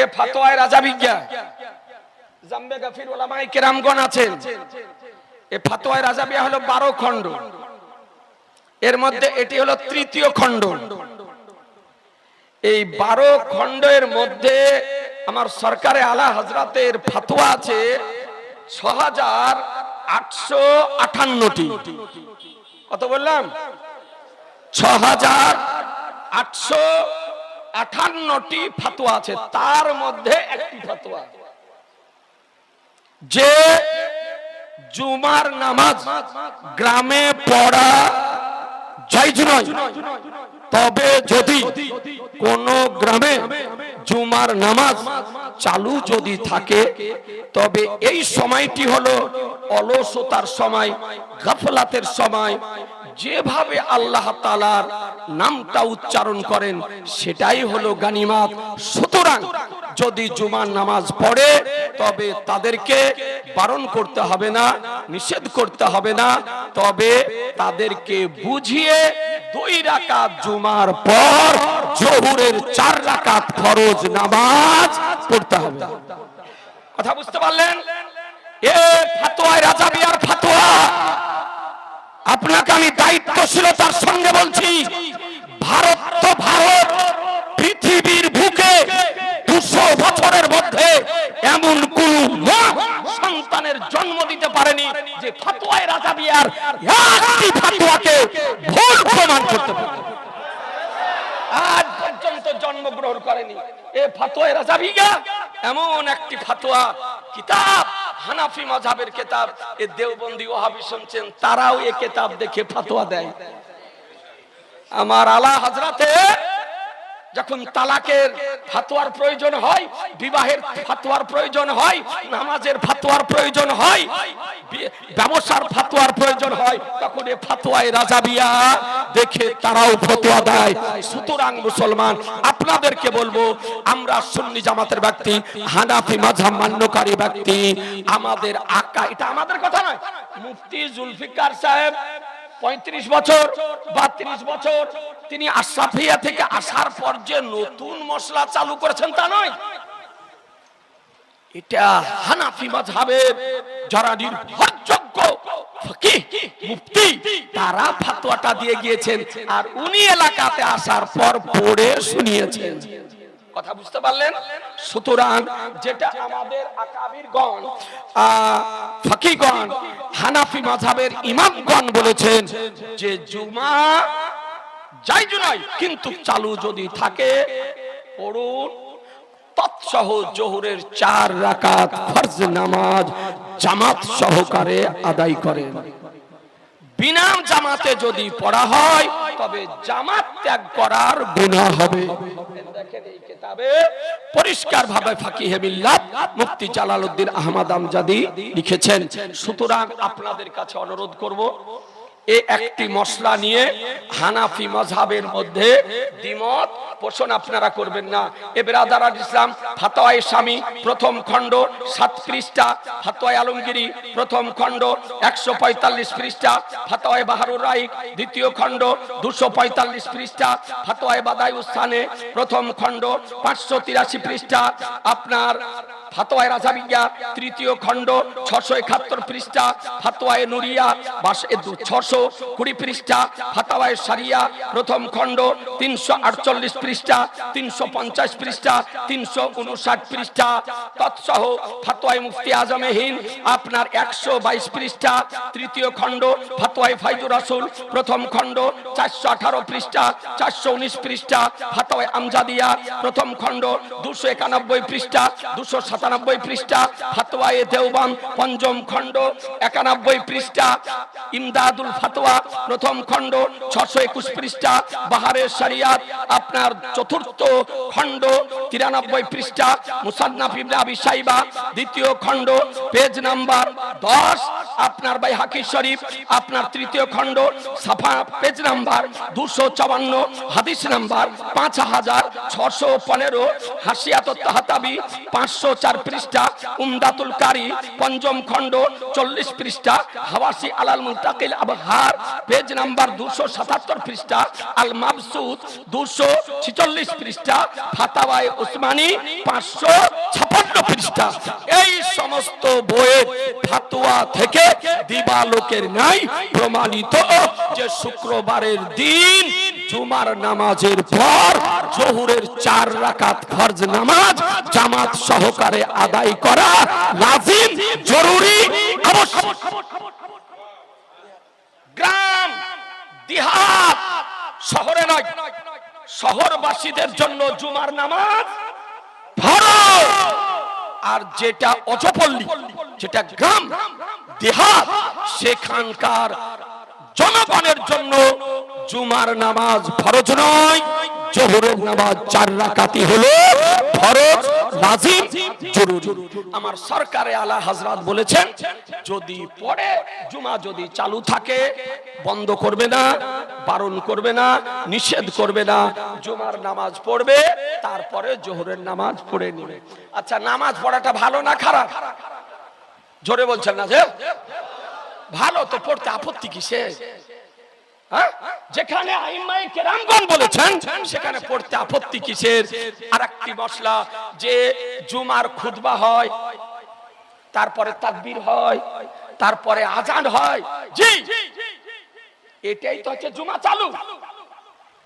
এ ফাতোয়ায় রাজা বিজ্ঞা জাম্বে গাফির ওলামাই কেরামগণ আছেন। এ ফাতোয়ায় রাজা বিয়া হলো বারো খণ্ড। এর মধ্যে এটি হলো তৃতীয় খণ্ড। এই বারো খণ্ডের মধ্যে আমার সরকারে আলা হজরতের ফাতোয়া আছে ছ হাজার আটশো আটান্নটি। কত বললাম? ছ হাজার আটশো আঠান্নটি ফাতোয়া আছে, তার মধ্যে একটি ফাতোয়া যে জুমার নামাজ গ্রামে পড়া তবে যদি কোন গ্রামে জুমার নামাজ চালু যদি থাকে, তবে এই সময়টি হলো অলসতার সময়, গাফলাতের সময় যেভাবে আল্লাহ তালার নামটা উচ্চারণ করেন, সেটাই হলো গানিমাত। সুতরাং যদি জুমার নামাজ পড়ে, তবে তাদেরকে বারণ করতে হবে না, নিষেধ করতে হবে না, তবে তাদেরকে বুঝিয়ে দুই রাকাত জুমার পর জহুরের চার রাকাত ফরজ নামাজ পড়তে হবে। কথা বুঝতে পারলেন? এ ফাতোয়ায় রাজা বিয়ার ফাতোয়া। আপনাকে আমি দায়িত্বশীলতার সঙ্গে বলছি, ভারত তো ভারত, পৃথিবীর বুকে দুশো বছরের মধ্যে এমন কোন সন্তানের জন্ম দিতে পারেনি যে ফাতুয়ায় রাজা বিয়ার একটি ফাতোয়াকে ভুল প্রমাণ করতে পারে। পর্যন্ত জন্মগ্রহণ করেনি। এ ফাতোয়া রাজা বিয়া এমন একটি ফাতোয়া কিতাব, হানাফি মাঝাবের কেতাব, এ দেওবন্দি ওহাবি শুনছেন, তারাও এ কেতাব দেখে ফাতোয়া দেয়। আমার আলা হযরতে যখন তালাকের ফাতোয়ার প্রয়োজন হয়, বিবাহের ফাতোয়ার প্রয়োজন হয়, নামাজের ফাতোয়ার প্রয়োজন হয় ব্যবসার ফাতোয়ার প্রয়োজন হয়, তখন এ ফাতোয়ায় রাজা বিয়া দেখে তারাও ফতোয়া দেয়। সুতরাং মুসলমান, আপনাদেরকে বলব, আমরা সুন্নি জামাতের ব্যক্তি, হানাফি মাঝহাব মান্যকারী ব্যক্তি, আমাদের আকা, এটা আমাদের কথা নয়। মুফতি জুলফিকার সাহেব পঁয়ত্রিশ বছর বা ত্রিশ বছর, তিনি আশরাফিয়া থেকে আসার পর যে নতুন মশলা চালু করেছেন তা নয়। এটা হানাফি মাযহাবের যারা নির্ভরযোগ্য তারা ফতোয়াটা দিয়ে গিয়েছেন আর উনি এলাকাতে আসার পর পড়ে শুনিয়েছেন। কথা বুঝতে পারলেন? সুতরাং যেটা আমাদের আকাবিরগণ ফকিগণ হানাফি মাযহাবের ইমামগণ বলেছেন যে জুমা জায়জ নয়, কিন্তু চালু যদি থাকে, পড়ুন তৎসহ জোহরের চার রাকাত নামাজ জামাত সহকারে আদায় বিনা জামাতে যদি পড়া হয়, তবে জামাত ত্যাগ করার গুনাহ হবে। পরিষ্কার ভাবে ফাকিহে মিল্লাত মুফতি জালালউদ্দিন আহমদ আমজাদি লিখেছেন। সুতরাং আপনাদের কাছে অনুরোধ করব এই একটি মশলা নিয়ে হানাফি মাযহাবের মধ্যে দ্বিমত পোষণ আপনারা করবেন না। এ বেরাদার ইসলাম, ফাতোয়ায়ে স্বামী, প্রথম খণ্ড, সাত পৃষ্ঠা, ফাতোয়ায়ে আলমগিরি, প্রথম খণ্ড, একশো পঁয়তাল্লিশ পৃষ্ঠা, ফাতোয়ায়ে বাহারুর রাইক, দ্বিতীয় খণ্ড, দুশো পঁয়তাল্লিশ পৃষ্ঠা, ফাতোয়ায়ে বাদাই উস্তানে প্রথম খণ্ড, পাঁচশো তিরাশি পৃষ্ঠা, আপনার ফাতোয়ায় রাজাবিজ্ঞা তৃতীয় খণ্ড, ছশো একাত্তর পৃষ্ঠা, ফাতোয়ায় নুরিয়া, বাস ছশো কুড়ি পৃষ্ঠা ফাতোয়ায় সারিয়া প্রথম খণ্ড, তিনশো আটচল্লিশ পৃষ্ঠা, তিনশো পঞ্চাশ পৃষ্ঠা, তিনশো উনষাট পৃষ্ঠা। তৎসহ ফাতোয়ায় মুফতি আজমে হিন্দ, আপনার একশো বাইশ পৃষ্ঠা। তৃতীয় খণ্ড, ফাতোয়ায় ফাইজুর রাসুল, প্রথম খণ্ড, চারশো আঠারো পৃষ্ঠা, চারশো উনিশ পৃষ্ঠা। ফাতোয়ায় আমজাদিয়া, প্রথম খণ্ড, দুশো একানব্বই পৃষ্ঠা, দুশো সাতানব্বই পৃষ্ঠা। ফাতোয়ায়ে দেওবান পঞ্চম খণ্ড, একানব্বই পৃষ্ঠা। ইমদাদুল ফাতোয়া, প্রথম খণ্ড, ছশো একুশ পৃষ্ঠা, বাহারের শরিয়াত, আপনার চতুর্থ খণ্ড, তিরানব্বই পৃষ্ঠা, মুসান্নাফ ইবনে আবি সাইবা দ্বিতীয় খণ্ড, পেজ নাম্বার দশ, আপনার ভাই হাকির শরীফ, আপনার তৃতীয় খণ্ড, সাফা পেজ নাম্বার দুশো চুয়ান্ন হাদিস নাম্বার পাঁচ হাজার ছশো পনেরো হাসিয়াত পাঁচশো চার পৃষ্ঠা, উমদাতুল কারি, পঞ্চম খণ্ড, চল্লিশ পৃষ্ঠা, হাওয়াসি আলাল মুতাকিল আবহার, পেজ নাম্বার দুশো সাতাত্তর পৃষ্ঠা আল মাবসুদ দুশো ছিচল্লিশ পৃষ্ঠা, ফাতাওয়ায় উসমানী পাঁচশো ছাপান্ন পৃষ্ঠা। এই সমস্ত বইয়ের ফাতুয়া থেকে দিবালোকের নাই প্রমাণিত যে শুক্রবারের দিন জুমার নামাজের পর জহুরের চার রাকাত ফরজ নামাজ, জামাত সহকারে আদায় করা লাজিম, জরুরি। আবশ্যক গ্রাম, দিহাত, শহরে নয়, শহরবাসীদের জন্য জুমার নামাজ ফরজ। আর যেটা অজপল্লী যেটা গ্রাম, দেহাত, সেখানকার জনগণের জন্য জুমার নামাজ ফরজ নয়, জোহরের নামাজ চার রাকাতি হলো ফরজ, লাজিম, জরুরি। আমার সরকারে আলা হাজরাত বলেছেন, যদি পড়ে, জুমা যদি চালু থাকে, বন্ধ করবে না, বারণ করবে না, নিষেধ করবে না, জুমার নামাজ পড়বে, তারপরে জোহরের নামাজ পড়ে নেবে। আচ্ছা নামাজ পড়াটা ভালো না খারাপ? জোরে বলছেন না যে? ভালো তো পড়তে আপত্তি কিসে? যেখানে আইমাই কেরামগণ বলেছেন, সেখানে পড়তে আপত্তি কিসের? আর একটি মশলা, যে জুমার খুদবা হয়, তারপরে তাকবীর হয়, তারপরে আজান হয়। জি। এটাই তো হচ্ছে জুমা চালু।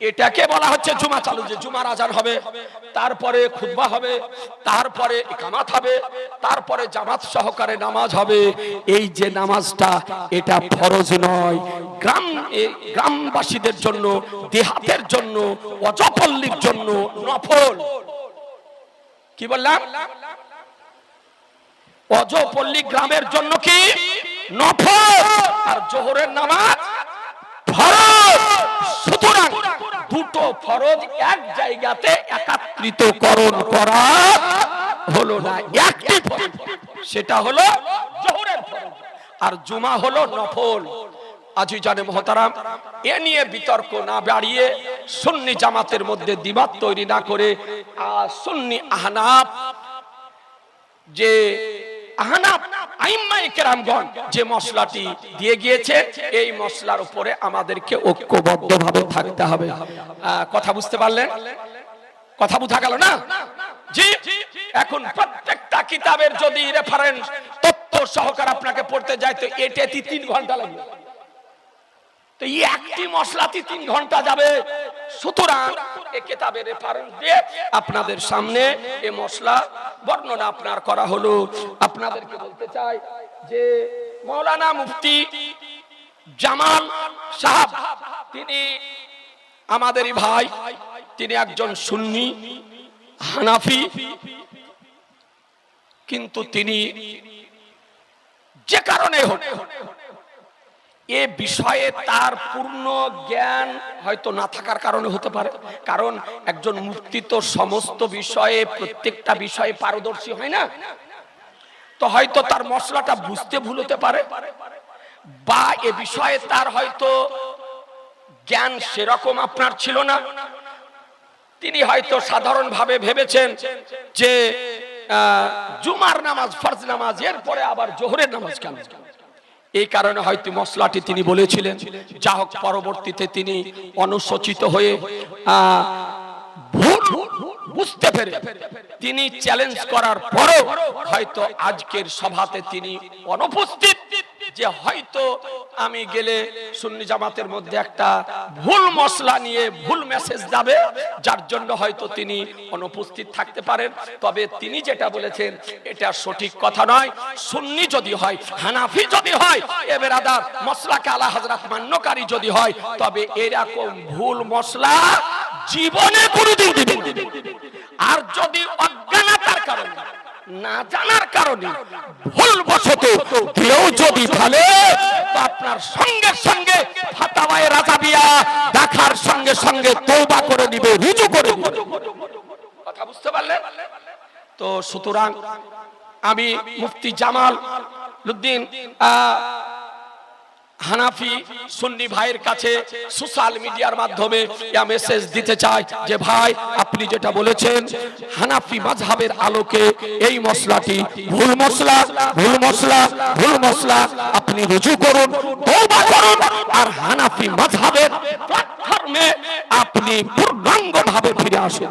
এটাকে বলা হচ্ছে জুমা চালু, যে জুমার আজান হবে, তারপরে খুতবা হবে, তারপরে ইকামাত হবে, তারপরে জামাত সহকারে নামাজ হবে। এই যে নামাজটা, এটা ফরজ নয়। গ্রাম গ্রামবাসীদের জন্য, দেহাতের জন্য, অজপল্লীর জন্য নফল। কি বললাম? অজপল্লী গ্রামের জন্য কি? নফল। আর জোহরের নামাজ ফরজ সুতরাং দুটো ফরজ এক জায়গাতে একাত্রিত করণ করা হলো না, একটি সেটা হলো জোহরের ফরজ। আর জুমা হলো নফল। আজি জানে মহতারাম, এ নিয়ে বিতর্ক না বাড়িয়ে সুন্নি জামাতের মধ্যে দিমাত তৈরি না করে সুন্নি আহনাফ যে আহনাফ আইম্মায়ে কেরামগণ যে মশলাটি দিয়ে গিয়েছে, এই মশলার উপরে আমাদেরকে ঐক্যবদ্ধভাবে থাকতে হবে। কথা বুঝতে পারলেন? কথা বুঝা গেল না? জি, এখন প্রত্যেকটা কিতাবের যদি রেফারেন্স তথ্য সহকারে আপনাকে পড়তে যায়, তো এটাতে তিন ঘণ্টা লাগবে। তো এই একটি মশলাতে তিন ঘণ্টা যাবে। সুতরাং এ রেফারেন্স দিয়ে আপনাদের সামনে এ মশলা বর্ণনা আপনার করা হলো। আপনাদেরকে বলতে চাই যে মৌলানা মুফতি জামাল সাহাব, তিনি আমাদেরই ভাই, তিনি একজন সুন্নি, হানাফি, কিন্তু তিনি যে কারণে হোক এ বিষয়ে তার পূর্ণ জ্ঞান হয়তো না থাকার কারণে হতে পারে। কারণ একজন মুক্তি তো সমস্ত বিষয়ে, প্রত্যেকটা বিষয়ে পারদর্শী হয় না। তো হয়তো তার মশলাটা বুঝতে ভুল হতে পারে বা এ বিষয়ে তার হয়তো জ্ঞান সেরকম আপনার ছিল না। তিনি হয়তো সাধারণভাবে ভেবেছেন যে জুমার নামাজ, ফরজ নামাজ, এরপরে আবার জোহরের নামাজ কেন? এই কারণে হয়তো মশলাটি তিনি বলেছিলেন। যা হোক, পরবর্তীতে তিনি অনুসূচিত হয়ে ভুল বুঝতে পেরে তিনি চ্যালেঞ্জ করার পরও হয়তো আজকের সভাতে তিনি অনুপস্থিত। যে হয়তো আমি গেলে সুন্নি জামাতের মধ্যে একটা ভুল মশলা নিয়ে ভুল মেসেজ যাবে, যার জন্য হয়তো তিনি অনুপস্থিত থাকতে পারেন। তবে তিনি যেটা বলেছেন, এটা সঠিক কথা নয়। সুন্নি যদি হয়, হানাফি যদি হয়, এ বেরাদার, মশলাকে আলা হাজরাত মান্যকারী যদি হয়, তবে এরকম ভুল মশলা জীবনে কোনোদিন দিবেন আর যদি অজ্ঞানতার কারণে না জানার কারণে ভুল বশত কেউ যদি ফেলে আপনার সঙ্গে সঙ্গে ফাতাওয়ায় রাজাবিয়া দেখার সঙ্গে সঙ্গে তওবা করে দিবে রুজু করে নিবে। কথা বুঝতে পারলেন? তো সুতরাং আমি মুফতি জামাল লুদ্দিন আহ, হানাফি সুন্নি ভাইয়ের কাছে সোশ্যাল মিডিয়ার মাধ্যমে ইয়া মেসেজ দিতে চাই যে, ভাই, আপনি যেটা বলেছেন, হানাফি মাযহাবের আলোকে এই মশলাটি ভুল মশলা ভুল মশলা ভুল মশলা। আপনি রুজু করুন, তওবা করুন। আর হানাফি মাযহাবের প্ল্যাটফর্মে আপনি পূর্ণাঙ্গভাবে ফিরে আসুন।